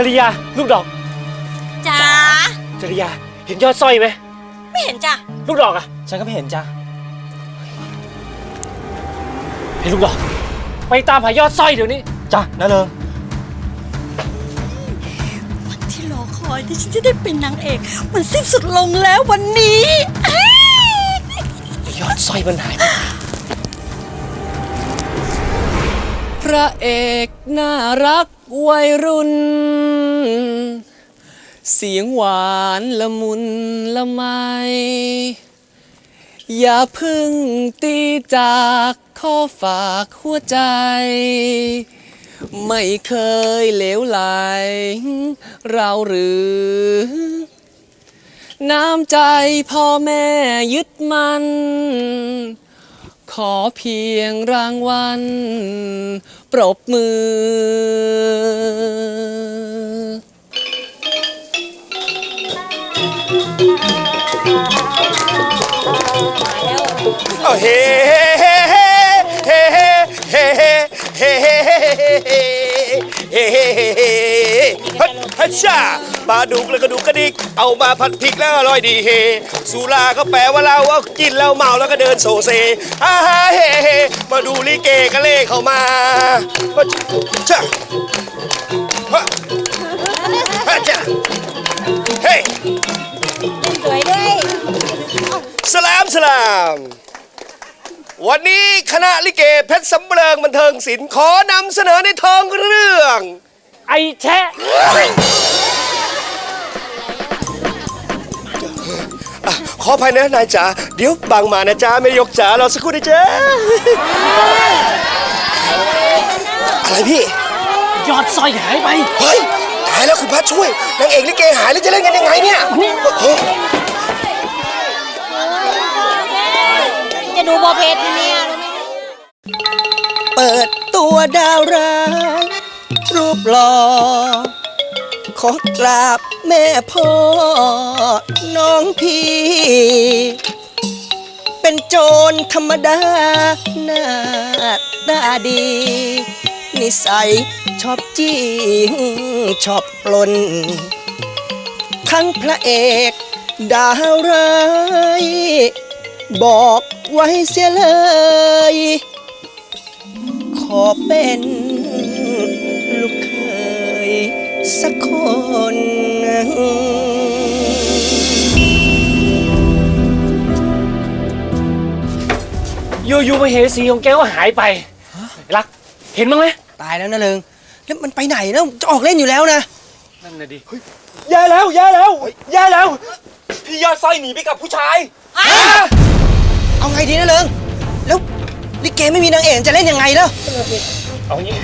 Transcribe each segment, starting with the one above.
จริยาลูกดอกจ้าจริยาเห็นยอดสร้อยไหมไม่เห็นจ้ะลูกดอกอะฉันก็ไม่เห็นจ้ะเห็นลูกดอก ไปตามหายอดสร้อยเดี๋ยวนี้จ้ะนั่นเลยวันที่รอคอยที่ฉันจะได้เป็นนางเอก มันสิ้นสุดลงแล้ววันนี้เอ้ยยอดสร้อยมันหายไปพระเอกน่ารัก วัยรุ่น เสียงหวานละมุนละไม อย่าพึ่งตีจากข้อฝากหัวใจ ไม่เคยเหลวไหล เราหรือ น้ำใจพ่อแม่ยึดมัน ขอเพียงรางวัล ปรบมือ โอ้เฮ้เฮ้เฮ้เฮ้เฮ้เฮ้เฮ้ฮัเฮ่เฮ่เฮ่เฮ้เฮ่ดูกกระดิก เอามาผัดพริกแล้วอร่อยดีเฮ สุราก็แปลว่าเราเอากินแล้วเมาแล้วก็เดินโซเซฮ่าฮ่าเฮเฮมาดูลิเกกันเล่เข้ามาฮัชชาฮะฮัชชาเฮ้สวยด้วยสลามสลามวันนี้คณะลิเกเพชรสำเริงบันเทิงศิลป์ขอนำเสนอในทองเรื่อง ไอแชะ อะขออภัยนะนายจ๋าเดี๋ยวบังมานะจ๊ะไม่ยกจ๋าเราสักครู่นะจ๊ะอะไรพี่ ยอดสร้อยหายไป เฮ้ยหายแล้วคุณพัดช่วยนางเอกลิเกหายแล้วจะเล่นกันยังไงเนี่ยเฮ้ยจะดูโบเพสเนี่ยเปิดตัวดาวร้ายรูปหล่อ ขอกราบแม่พ่อ น้องพี่ เป็นโจรธรรมดา หน้าตาดี นิสัยชอบจี้ชอบปล้นทั้งพระเอกดาวร้ายบอกไว้เสียเลย ขอเป็น สักคน อยู่ๆมาเหสีของแกก็หายไป รัก เห็นบ้างไหมตายแล้วนะเลิงแล้วมันไปไหนแล้วจะออกเล่นอยู่แล้วนะ นั่นน่ะดิ แย่แล้ว แย่แล้ว แย่แล้ว พี่ยอดสร้อยหนีไปกับผู้ชาย เอาไงดีนะเลิงแล้วลิเกไม่มีนางเอกจะเล่นยังไงแล้วเอางี้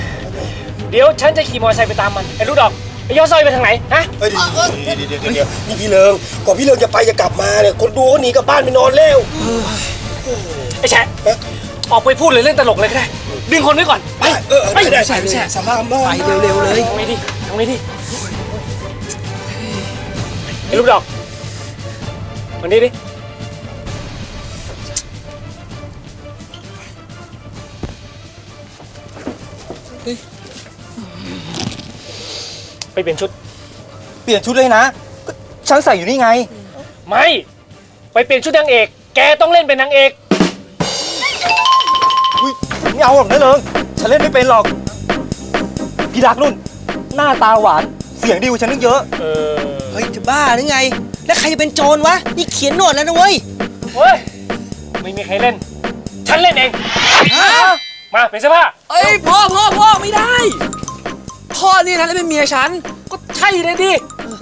เดี๋ยวฉันจะขี่มอเตอร์ไซค์ไปตามมัน ไอ้ลูกดอก ไอ้ยอดสร้อยไปทางไหนฮะเฮ้ยเดี๋ยวเดี๋ยวเดี๋ยวเดี๋ยวนี่พี่เลิงก่อนพี่เลิงจะไปจะกลับมาเนี่ยคนดูเขาหนีกลับบ้านไปนอนแล้ว ไอ้แฉะออกไปพูดเลยเล่นตลกเลยก็ได้ดึงคนไว้ก่อนไปเออเออไปไม่ได้ใช่ไม่ใช่สลามบ้าไปเร็วๆเลยทำไงดิทำไงดิไอ้ลูกดอกวันนี้ดิ ไปเปลี่ยนชุด เปลี่ยนชุดเลยนะก็ฉันใส่อยู่นี่ไง ไม่ ไปเปลี่ยนชุดนางเอก แกต้องเล่นเป็นนางเอก อุ๊ยไม่เอาหรอกนะเลิงฉันเล่นไม่เป็นหรอก พี่รักนุ่น หน้าตาหวาน เสียงดีกว่าฉันนึกเยอะ เออ เฮ้ยจะบ้าหรือไง แล้วใครจะเป็นโจรวะ นี่เขียนโนดแล้วนะเว้ยเฮ้ย ไม่มีใครเล่น ฉันเล่นเอง มาเป็นเสื้อผ้า เอ้ยพ่อพ่อพ่อไม่ได้ พ่อนี่นะแล้วเป็นเมียฉัน ก็ใช่เลยดิ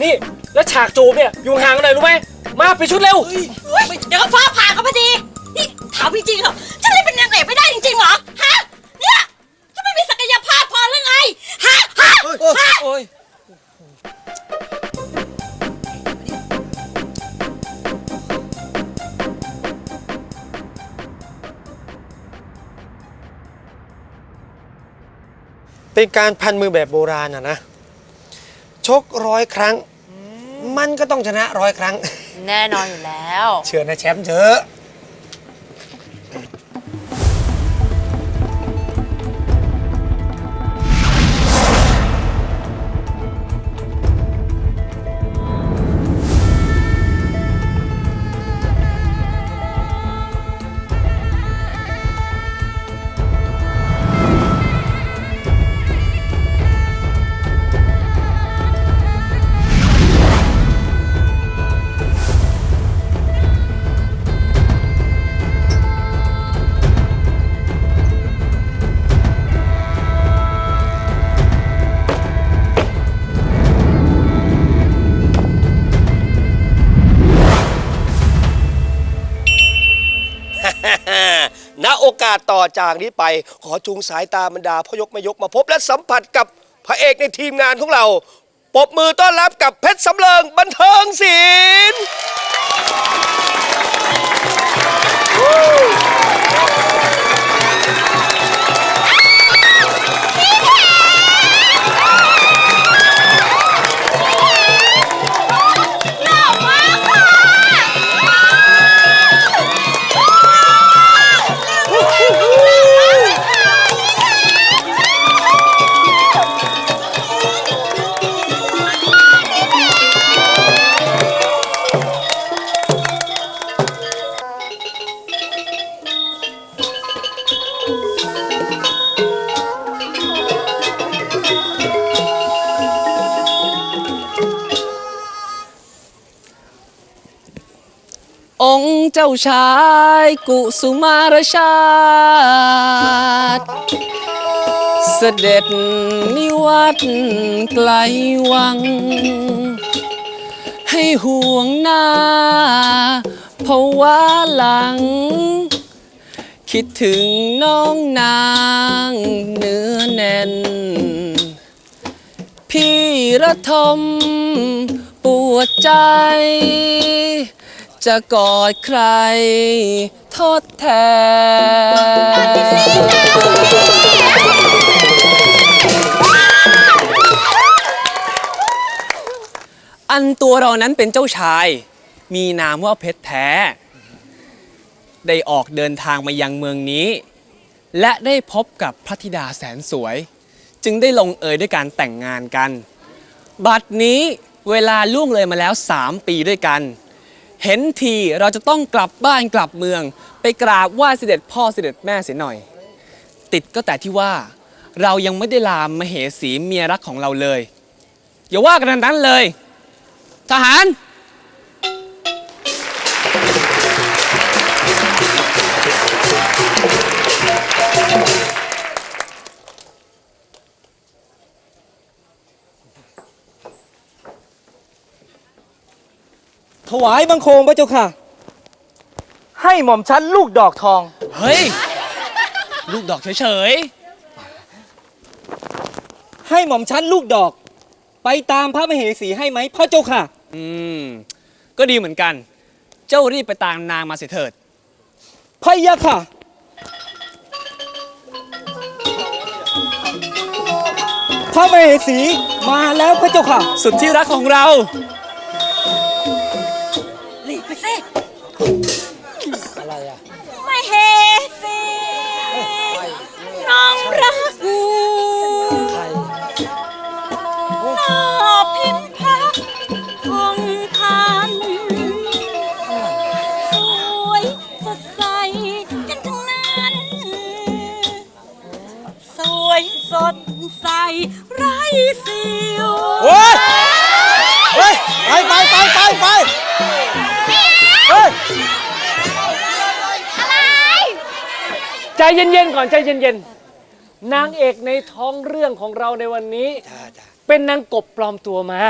นี่ แล้วฉากจูบเนี่ยอยู่ห่างกันหน่อยรู้ไหม มาไปชุดเร็ว เฮ้ยเดี๋ยวก็ฟ้าผ่าเขาพอดีนี่ถามจริงๆเหรอฉันเล่นเป็นนางเอกไม่ได้จริงๆเหรอ เป็นการพันมือแบบโบราณอะนะ ชกร้อยครั้ง มันก็ต้องชนะร้อยครั้ง แน่นอนอยู่แล้ว เชื่อนะแชมป์เถอะ โอกาสต่อจากนี้ไป ขอจูงสายตาบรรดาพ่อยกแม่ยกมาพบและสัมผัสกับพระเอกในทีมงานของเราปรบมือต้อนรับกับเพชรสำเริงบันเทิงศิลป์ เจ้าชายกุสุมารชาติเสด็จนิวัตไกลวัง ให้ห่วงหน้าเพราะว่าหลัง คิดถึงน้องนางเนื้อแน่น พี่ระทมปวดใจ จะกอดใคร ทดแทน อันตัวเรานั้นเป็นเจ้าชาย มีนามว่าเพชรแท้ ได้ออกเดินทางมายังเมืองนี้ และได้พบกับพระธิดาแสนสวย จึงได้ลงเอยด้วยการแต่งงานกัน บัดนี้เวลาล่วงเลยมาแล้ว 3 ปีด้วยกัน เห็นทีเราจะต้องกลับบ้านกลับเมือง ไปกราบไหว้เสด็จพ่อเสด็จแม่เสียหน่อย ติดก็แต่ที่ว่า เรายังไม่ได้ลามมเหสีเมียรักของเราเลย อย่าว่ากันนั้นเลย ทหาร ถวายบังคมพระเจ้าค่ะ ให้หม่อมชั้นลูกดอกทอง เฮ้ย ลูกดอกเฉยให้หม่อมชั้นลูกดอก ไปตามพระมเหสีให้ไหมพระเจ้าค่ะ ๆ อืม ก็ดีเหมือนกัน เจ้ารีบไปตามนางมาเสียเถิดพระยะค่ะ พระมเหสีมาแล้วพระเจ้าค่ะ สุดที่รักของเรา อะ ใจเย็นๆก่อนใจเย็นๆนางเอกในท้องเรื่องของเราในวันนี้เป็นนางกบปลอมตัวมา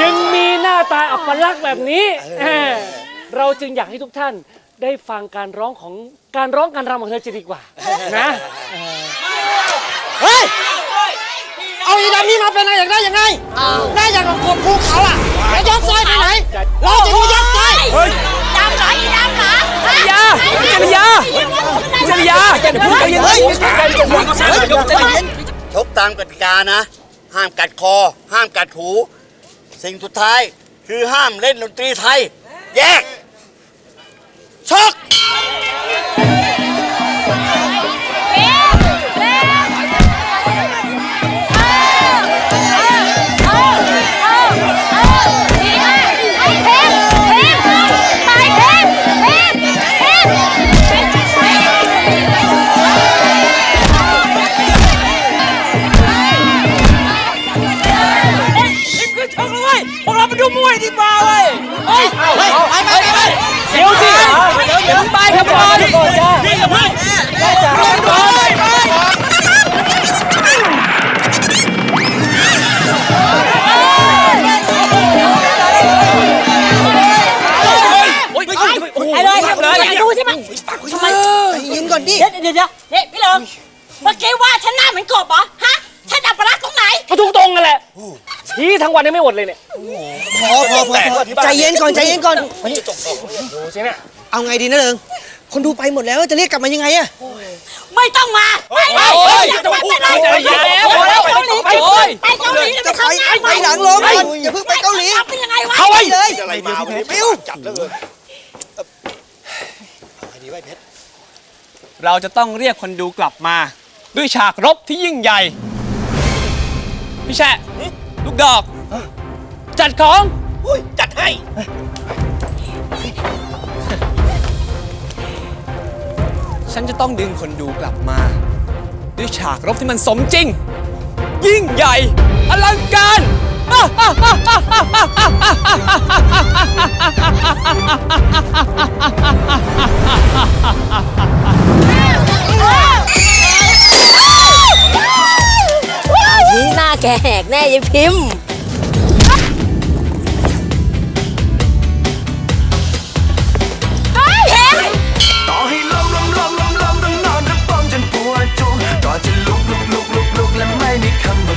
จึงมีหน้าตาอัปลักษณ์แบบนี้เออเราจึงอยากให้ทุกท่านได้ฟังการร้องของการร้องการรำของเธอจะดีกว่านะเฮ้ย เอาอีดำนี่มาเป็นอะไรอย่างได้ยังไงได้อย่างกับกบภูเขาอะแล้วยกซอยไปไหน เราจะดูยกซอยดำเหร เดี๋ยวพูดใจเย็นเฮ้ยย็นใจเย็นชกตามกติกานะ ห้ามกัดคอ ห้ามกัดหู สิ่งสุดท้ายคือห้ามเล่นดนตรีไทย แยกชกากดูใช่ไหมทำไมใจเย็นก่อนดิ เดี๋ยวเดี๋ยวเดี๋ยวนี่พี่เลิงเมื่อกี้ว่าฉันหน้าเหมือนกบเหรอฮะฉันอับรักตรงไหน ก็ทุกตรงกันแหละชี้ทั้งวันยังไม่หมดเลยเนี่ยพอพอพอพอใจเย็นก่อนใจเย็นก่อนดูสิเนี่ยเอาไงดีนะเริงคนดูไปหมดแล้วจะเรียกกลับมายังไงอะไม่ต้องมาไปไปอยากจะไปไหนไปเกาหลีไปไปเกาหลีจะไปไปหลังลงก่อนอย่าเพิ่งไปเกาหลีเป็นยังไงวะเข้าไปเลยอะไรมาวันนี้ปิ้วจับแล้วเลย เราจะต้องเรียกคนดูกลับมา ด้วยฉากรบที่ยิ่งใหญ่ พี่แช่ลูกดอก จัดของจัดให้ ฉันจะต้องดึงคนดูกลับมา ด้วยฉากรบที่มันสมจริง ยิ่งใหญ่ อลังการายพิมพ์